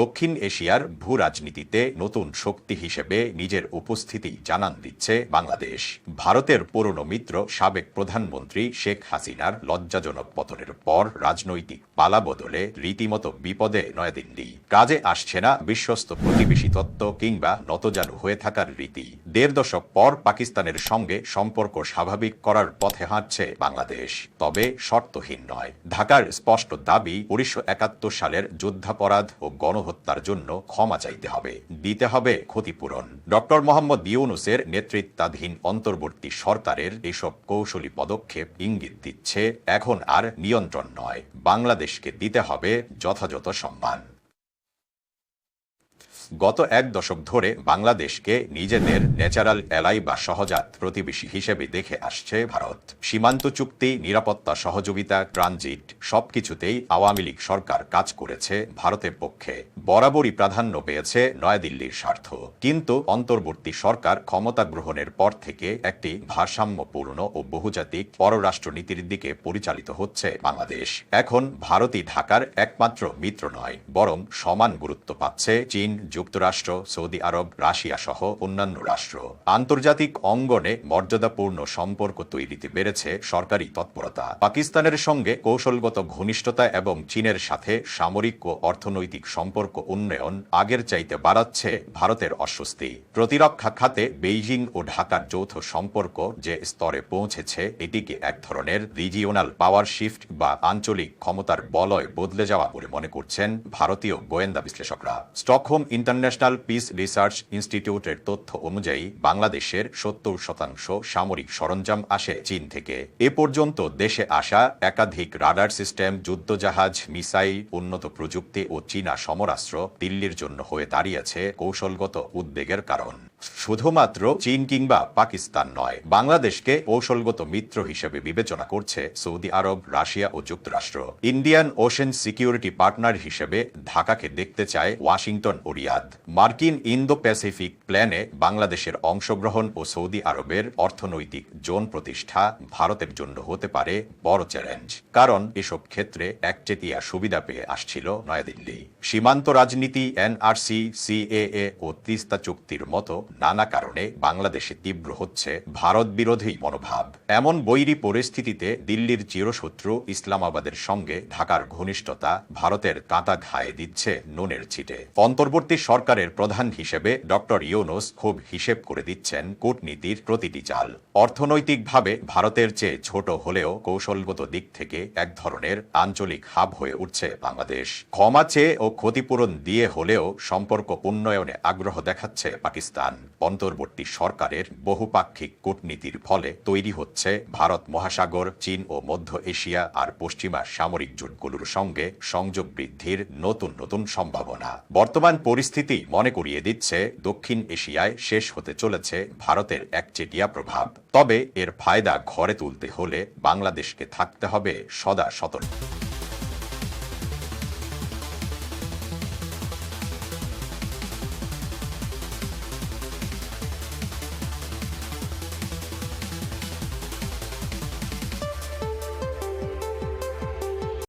দক্ষিণ এশিয়ার ভূ রাজনীতিতে নতুন শক্তি হিসেবে নিজের উপস্থিতি জানান দিচ্ছে বাংলাদেশ। ভারতের পুরনো মিত্র, সাবেক প্রধানমন্ত্রী শেখ হাসিনার লজ্জাজনক পতনের পর রাজনৈতিক পালা বদলে রীতিমতো বিপদে নয়াদিল্লি। কাজে আসছে না বিশ্বস্ত প্রতিবেশী তত্ত্ব কিংবা নতজানু হয়ে থাকার রীতি। দেড় দশক পর পাকিস্তানের সঙ্গে সম্পর্ক স্বাভাবিক করার পথে হাঁটছে বাংলাদেশ। তবে শর্তহীন নয়। ঢাকার স্পষ্ট দাবি, উনিশশো একাত্তর সালের যুদ্ধাপরাধ ও গণহত্যার জন্য ক্ষমা চাইতে হবে। দিতে হবে ক্ষতিপূরণ। ডক্টর মোহাম্মদ ইউনুসের নেতৃত্বাধীন অন্তর্বর্তী সরকারের এসব কৌশলী পদক্ষেপ ইঙ্গিত দিচ্ছে, এখন আর নিয়ন্ত্রণ নয়। বাংলাদেশকে দিতে হবে যথাযথ সম্মান। গত এক দশক ধরে বাংলাদেশকে নিজেদের ন্যাচারাল এলাই বা সহজাত প্রতিবেশী হিসেবে দেখে আসছে ভারত। সীমান্ত চুক্তি, নিরাপত্তা, সহযোগিতা, ট্রানজিট সবকিছুতেই আওয়ামী লীগ সরকার কাজ করেছে ভারতের পক্ষে। বরাবরই প্রাধান্য পেয়েছে নয়াদিল্লির স্বার্থ। কিন্তু অন্তর্বর্তী সরকার ক্ষমতা গ্রহণের পর থেকে একটি ভারসাম্যপূর্ণ ও বহুজাতিক পররাষ্ট্রনীতির দিকে পরিচালিত হচ্ছে বাংলাদেশ। এখন ভারতই ঢাকার একমাত্র মিত্র নয়, বরং সমান গুরুত্ব পাচ্ছে চীন যুক্তরাষ্ট্র, সৌদি আরব, রাশিয়া সহ অন্যান্য রাষ্ট্র। আন্তর্জাতিক অঙ্গনে মর্যাদাপূর্ণ সম্পর্ক তৈরিতে বেড়েছে সরকারি তৎপরতা। পাকিস্তানের সঙ্গে কৌশলগত ঘনিষ্ঠতা এবং চীনের সাথে সামরিক ও অর্থনৈতিক সম্পর্ক উন্নয়ন আগের চাইতে বাড়াচ্ছে ভারতের অস্বস্তি। প্রতিরক্ষা খাতে বেইজিং ও ঢাকার যৌথ সম্পর্ক যে স্তরে পৌঁছেছে, এটিকে এক ধরনের রিজিওনাল পাওয়ার শিফট বা আঞ্চলিক ক্ষমতার বলয় বদলে যাওয়া বলে মনে করছেন ভারতীয় গোয়েন্দা বিশ্লেষকরা। স্টকহোম ইন্টারন্যাশনাল পিস রিসার্চ ইনস্টিটিউটের তথ্য অনুযায়ী বাংলাদেশের সত্তর শতাংশ সামরিক সরঞ্জাম আসে চীন থেকে। এ পর্যন্ত দেশে আসা একাধিক রাডার সিস্টেম, যুদ্ধজাহাজ, মিসাইল, উন্নত প্রযুক্তি ও চীনা সমরাস্ত্র দিল্লির জন্য হয়ে দাঁড়িয়েছে কৌশলগত উদ্বেগের কারণ। শুধুমাত্র চীন কিংবা পাকিস্তান নয়, বাংলাদেশকে কৌশলগত মিত্র হিসেবে বিবেচনা করছে সৌদি আরব, রাশিয়া ও যুক্তরাষ্ট্র। ইন্ডিয়ান ওশেন সিকিউরিটি পার্টনার হিসেবে ঢাকাকে দেখতে চায় ওয়াশিংটন ও রিয়াদ। মার্কিন ইন্দো প্যাসিফিক প্ল্যানে বাংলাদেশের অংশগ্রহণ ও সৌদি আরবের অর্থনৈতিক জোন প্রতিষ্ঠা ভারতের জন্য হতে পারে বড় চ্যালেঞ্জ, কারণ এসব ক্ষেত্রে একচেতিয়া সুবিধা পেয়ে আসছিল নয়াদিল্লি। সীমান্ত রাজনীতি, এনআরসি, সিএএ ও তিস্তা চুক্তির মতো নানা কারণে বাংলাদেশে তীব্র হচ্ছে ভারত বিরোধী মনোভাব। এমন বৈরী পরিস্থিতিতে দিল্লির চিরশত্রু ইসলামাবাদের সঙ্গে ঢাকার ঘনিষ্ঠতা ভারতের কাঁটা ঘায়ে দিচ্ছে নুনের ছিটে। অন্তর্বর্তী সরকারের প্রধান হিসেবে ডক্টর ইউনুস খুব হিসেব করে দিচ্ছেন কূটনীতির প্রতিটি চাল। অর্থনৈতিকভাবে ভারতের চেয়ে ছোট হলেও কৌশলগত দিক থেকে এক ধরনের আঞ্চলিক হাব হয়ে উঠছে বাংলাদেশ। ক্ষমা চেয়ে ও ক্ষতিপূরণ দিয়ে হলেও সম্পর্ক উন্নয়নে আগ্রহ দেখাচ্ছে পাকিস্তান। অন্তর্বর্তী সরকারের বহুপাক্ষিক কূটনীতির ফলে তৈরি হচ্ছে ভারত মহাসাগর, চীন ও মধ্য এশিয়া আর পশ্চিমা সামরিক জোটগুলোর সঙ্গে সংযোগ বৃদ্ধির নতুন নতুন সম্ভাবনা। বর্তমান পরিস্থিতি মনে করিয়ে দিচ্ছে দক্ষিণ এশিয়ায় শেষ হতে চলেছে ভারতের একচেটিয়া প্রভাব। তবে এর ফায়দা ঘরে তুলতে হলে বাংলাদেশকে থাকতে হবে সদা সতর্ক।